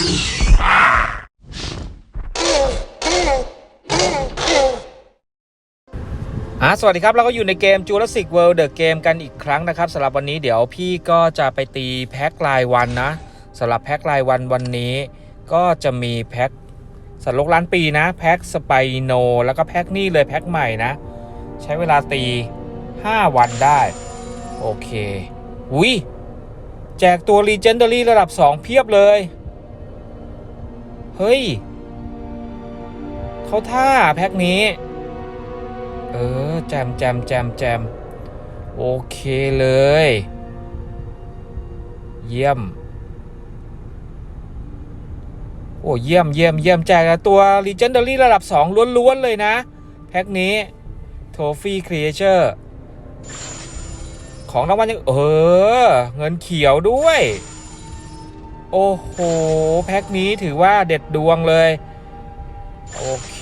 อะสวัสดีครับ เราก็อยู่ในเกม Jurassic World The Game กันอีกครั้งนะครับสำหรับวันนี้เดี๋ยวพี่ก็จะไปตีแพ็ครายวันนะสำหรับแพ็ครายวันวันนี้ ก็จะมีแพ็คสัตว์โลกล้านปีนะ แพ็คสไปโน แล้วก็แพ็คนี่เลยแพ็คใหม่นะ ใช้เวลาตี 5 วันได้ โอเคอุ้ยแจกตัว Legendary ระดับ 2 เพียบเลย เฮ้ย เขาท่าแพ็คนี้ เออ แจมแจมแจมแจมโอเคเลย เยี่ยม โอ้เยี่ยมเยี่ยมเยี่ยมแจกตัว Legendary ระดับ 2 ล้วน ๆ เลยนะ แพ็คนี้ Trophy Creature ของรางวัลยังเออ เงินเขียวด้วย โอ้โห แพ็คนี้ถือว่าเด็ดดวงเลย โอเค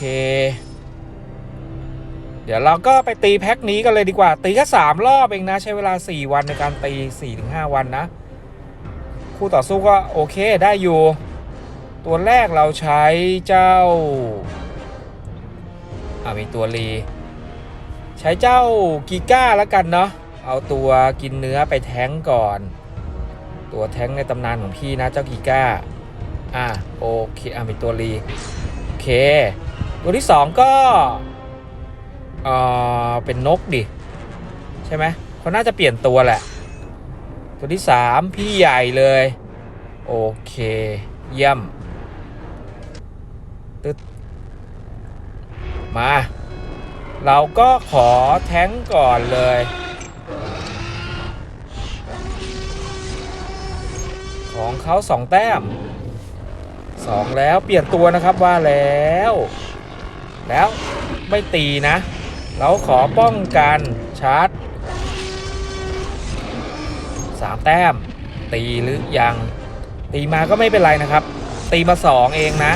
เดี๋ยวเราก็ไปตีแพ็คนี้กันเลยดีกว่า ตีแค่สามรอบเองนะ ใช้เวลา 4 วันในการตี 4-5 วันนะ คู่ต่อสู้ก็โอเคได้อยู่ ตัวแรกเราใช้เจ้าอ่ามีตัวรีใช้เจ้ากีก้าแล้วกันเนาะเอาตัวกินเนื้อไปแท้งก่อน ตัวแท้งในตำนานของพี่นะเจ้ากีก้าอะโอเคอะมีตัวรีโอเค ตัวที่สองก็เออเป็นนกดิใช่ไหมเขาน่าจะเปลี่ยนตัวแหละ ตัวที่สามพี่ใหญ่เลย โอเค เยี่ยมตึ๊ดมา เราก็ขอแท้งก่อนเลย ของเขาสองแต้มสองแล้วเปลี่ยนตัวนะครับว่าแล้ว แล้วไม่ตีนะ เราขอป้องกันชาร์จสามแต้ม ตีหรือยัง ตีมาก็ไม่เป็นไรนะครับ ตีมาสองเองนะ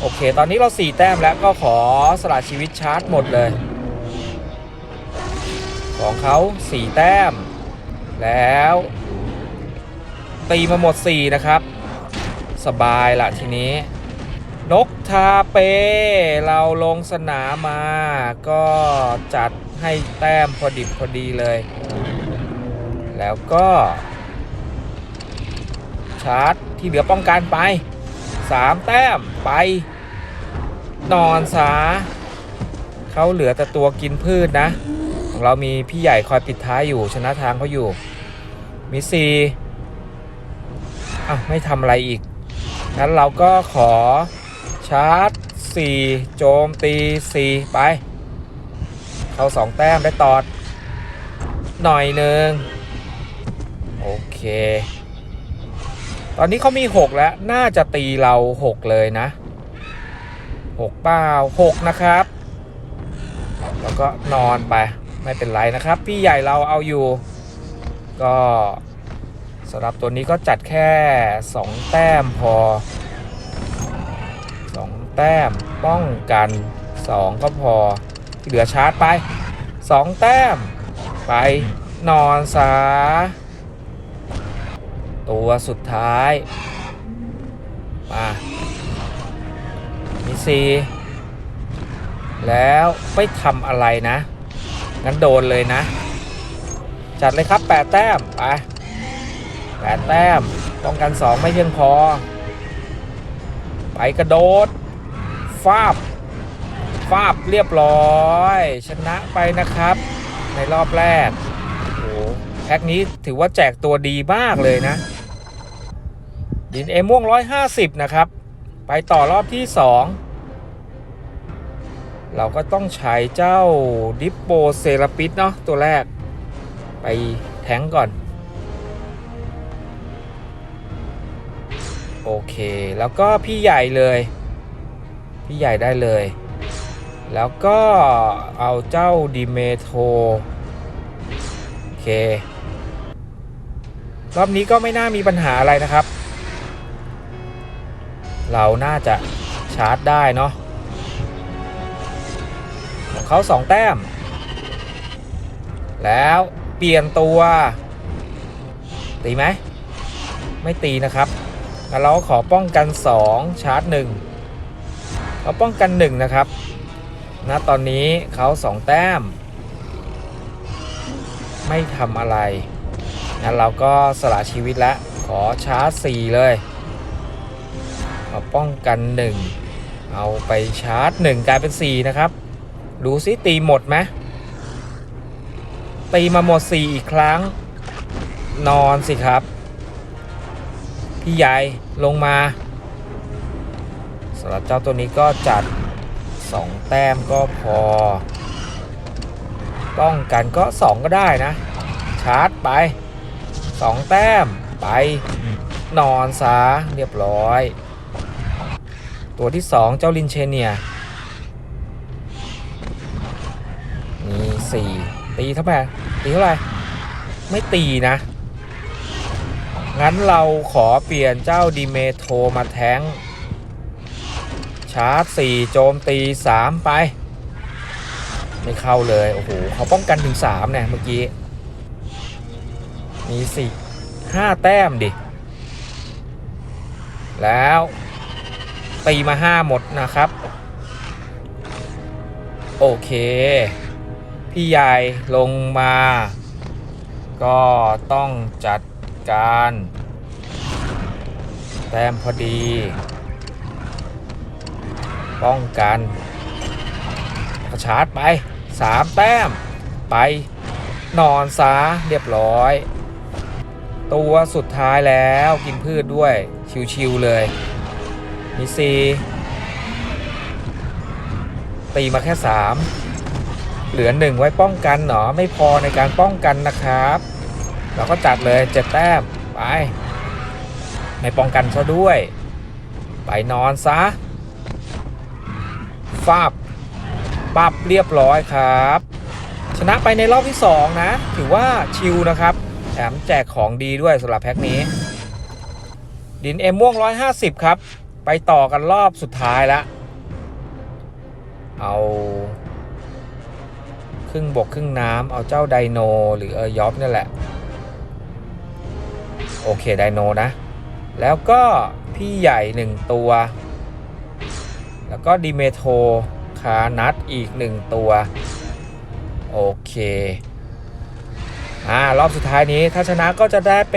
โอเค ตอนนี้เราสี่แต้มแล้วก็ขอสละชีวิตชาร์จหมดเลย ของเขาสี่แต้ม แล้ว ตีมาหมด 4 นะครับ สบายละทีนี้ นกทาเป เราลงสนามมา ก็จัดให้แต้มพอดิบพอดีเลย แล้วก็ ชาร์จที่เหลือป้องกันไป 3 แต้มไป นอนซาเขาเหลือแต่ตัวกินพืชนะ ของเรามีพี่ใหญ่คอยปิดท้ายอยู่ชนะทางเขาอยู่มีซี อะไม่ทำอะไรอีก งั้นเราก็ขอชาร์จ 4 โจมตี 4 ไป เข้า 2 แต้มได้ตอด หน่อยหนึ่งโอเค ตอนนี้เขามี 6 แล้ว น่าจะตีเรา 6 เลยนะ 6 เปล่า6 นะครับ แล้วก็นอนไป ไม่เป็นไรนะครับ พี่ใหญ่เราเอาอยู่ ก็ สำหรับตัวนี้ก็จัดแค่ 2 แต้มพอ 2 แต้มป้องกัน 2 ก็พอ ที่เหลือชาร์จไป 2 แต้ม ไปนอนซาตัวสุดท้าย มามีซีแล้วไม่ทำอะไรนะ งั้นโดนเลยนะ จัดเลยครับ 8 แต้ม ไป แปดแต้มป้องกันสองไม่เพียงพอ ไปกระโดด ฟาบ ฟาบเรียบร้อย ชนะไปนะครับ ในรอบแรกโอ้โหแพ็คนี้ถือว่าแจกตัวดีมากเลยนะ ดินเอม่วง 150 นะครับ ไปต่อรอบที่ 2 เราก็ต้องใช้เจ้าดิปโปเซราปิสเนาะตัวแรก ไปแทงก่อน โอเค แล้วก็พี่ใหญ่เลย พี่ใหญ่ได้เลย แล้วก็เอาเจ้าดิเมโทโอเค รอบนี้ก็ไม่น่ามีปัญหาอะไรนะครับ เราน่าจะชาร์จได้เนาะของเขาสองแต้ม แล้วเปลี่ยนตัว ตีไหม ไม่ตีนะครับ เราขอป้องกัน 2 ชาร์จ 1เขาป้องกัน 1 นะครับณตอนนี้เขา 2 แต้ม ไม่ทำอะไรงั้นเราก็สละชีวิตแล้วขอชาร์จ 4 เลย ขอป้องกัน 1 เอาไปชาร์จ 1 กลายเป็น 4 นะครับ ดูซิตีหมดไหมตีมาหมด 4 อีกครั้งนอนสิครับ พี่ใหญ่ลงมาสำหรับเจ้าตัวนี้ก็จัด 2 แต้มก็พอ ป้องกันก็ 2 ก็ได้นะ ชาร์จไป 2 แต้มไปนอนซะเรียบร้อย ตัวที่ 2 เจ้าลินเชเนียมีสี่ตีเท่าไหร่ตีเท่าไหร่ ไม่ตีนะ งั้นเราขอเปลี่ยนเจ้าดีเมโทมาแทงชาร์จสี่โจมตีสามไป ไม่เข้าเลย โอ้โหเขาป้องกันถึงสามเนี่ย เมื่อกี้ มีสี่ห้าแต้มดิ แล้ว ตีมาห้าหมดนะครับ โอเค พี่ใหญ่ลงมา ก็ต้องจัด การ แต้มพอดี ป้องกันกระชาร์จไป 3 แต้ม ไป นอนซะเรียบร้อย ตัวสุดท้ายแล้วกินพืชด้วย ชิวๆเลย มีซีตีมาแค่ 3 เหลือหนึ่งไว้ป้องกันหนอไม่พอในการป้องกันนะครับ เราก็จัดเลยเจ็ดแต้มไป ไม่ป้องกันซะด้วย ไปนอนซะฟาบปับเรียบร้อยครับ ชนะไปในรอบที่ 2 นะ ถือว่าชิลนะครับ แถมแจกของดีด้วยสำหรับแพ็คนี้ ดินเอ็มม่วง 150 ครับ ไปต่อกันรอบสุดท้ายล้วเอาครึ่งบกครึ่งน้ำเอาเจ้าไดโน หรือเออยอฟนี่แหละ โอเคไดโนนะ แล้วก็พี่ใหญ่หนึ่งตัว แล้วก็ดิเมโทคานัทอีกหนึ่งตัว โอเคอ่ารอบสุดท้ายนี้ถ้าชนะก็จะได้ไป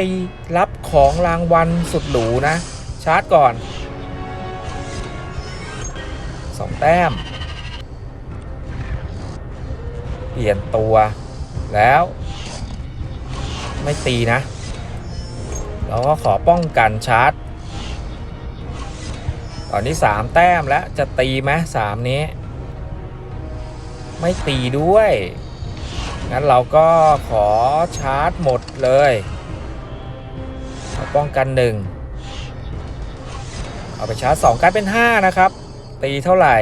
รับของรางวัลสุดหรูนะ ชาร์จก่อน 2 แต้ม เปลี่ยนตัวแล้วไม่ตีนะ เราก็ขอป้องกันชาร์จ ตอนนี้ 3 แต้มแล้วจะตีไหมสามนี้ ไม่ตีด้วย งั้นเราก็ขอชาร์จหมดเลยเอาป้องกัน 1 เอาไปชาร์จ 2กลายเป็น 5 นะครับ ตีเท่าไหร่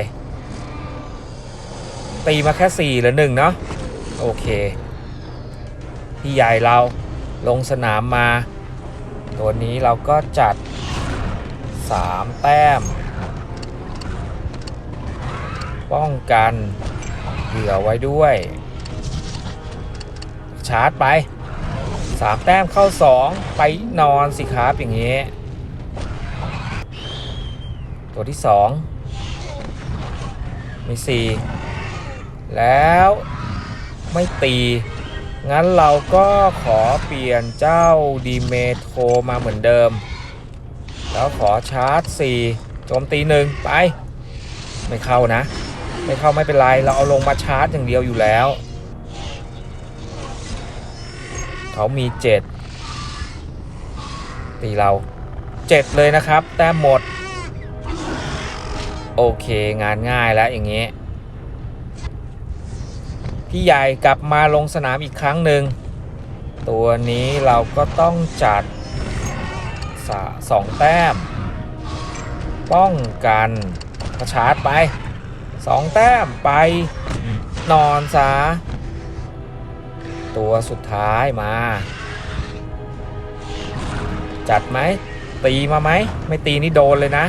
ตีมาแค่ 4 หรือ 1 เนาะโอเค พี่ใหญ่เราลงสนามมา ตัวนี้เราก็จัด 3 แต้ม ป้องกันเหลือไว้ด้วย ชาร์จไป 3 แต้มเข้า 2 ไปนอนสิครับอย่างนี้ ตัวที่ 2 มี 4 แล้วไม่ตี งั้นเราก็ขอเปลี่ยนเจ้าดีเมโทมาเหมือนเดิม แล้วขอชาร์จ 4 โจมตีหนึ่งไป ไม่เข้านะ ไม่เข้าไม่เป็นไร เราเอาลงมาชาร์จอย่างเดียวอยู่แล้ว เขามี 7 ตีเรา 7 เลยนะครับ แต้มหมด โอเคงานง่ายแล้วอย่างนี้ พี่ใหญ่กลับมาลงสนามอีกครั้งหนึ่ง ตัวนี้เราก็ต้องจัดสสองแต้ม ป้องกันกระชาร์จไปสองแต้มไปนอนซะตัวสุดท้ายมา จัดไหม ตีมาไหม ไม่ตีนี่โดนเลยนะ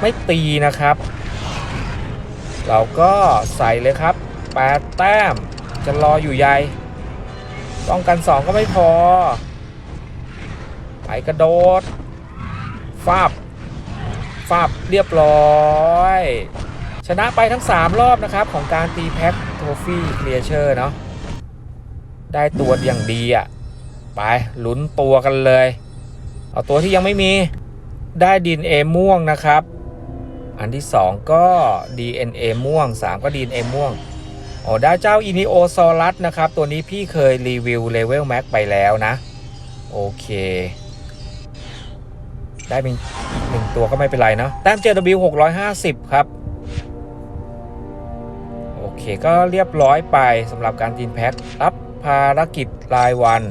ไม่ตีนะครับ เราก็ใส่เลยครับ 8 แต้ม จะรออยู่ใหญ่ป้องกัน 2 ก็ไม่พอ ไปกระโดดฟาบฟาบเรียบร้อย ชนะไปทั้ง 3 รอบนะครับ ของการตีแพ็คโทฟี่เคลียเชอร์เนาะได้ตัวอย่างดีอะ่ะ ไปลุ้นตัวกันเลย เอาตัวที่ยังไม่มีได้ดินเอม่วงนะครับ อันที่ 2 ก็ DNA ม่วง 3 ก็ DNA ม่วง อ๋อได้เจ้าอินิโอซอรัสนะครับ ตัวนี้พี่เคยรีวิวเลเวลแม็กไปแล้วนะ โอเค ได้เป็นหนึ่งตัวก็ไม่เป็นไรเนอะแต้ม JW 650 ครับ โอเคก็เรียบร้อยไปสำหรับการทีมแพ็ครับภารกิจรายวัน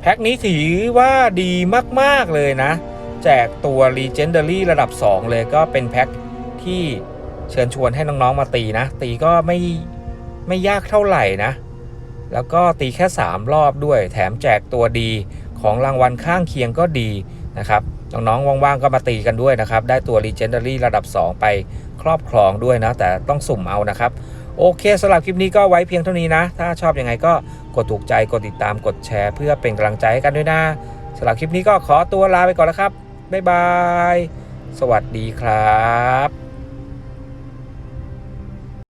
แพ็คนี้ถือว่าดีมาก ๆ เลยนะ แจกตัว Legendary ระดับ 2 เลยก็เป็นแพ็คที่ เชิญชวนให้น้องๆมาตีนะ ตีก็ไม่ไม่ยากเท่าไหร่นะ แล้วก็ตีแค่ 3 รอบด้วย แถมแจกตัวดีของรางวัลข้างเคียงก็ดีนะครับน้องๆว่างๆก็มาตีกันด้วยนะครับ ได้ตัว Legendary ระดับ 2 ไปครอบครองด้วยนะ แต่ต้องสุ่มเอานะครับ โอเคสำหรับคลิปนี้ก็ไว้เพียงเท่านี้นะ ถ้าชอบอยังไงก็กดถูกใจกดติดตามกดแชร์ เพื่อเป็นกำลังใจให้กันด้วยนะสำหรับคลิปนี้ก็ขอตัวลาไปก่อนแล้วครับบ๊ายบาย สวัสดีครับ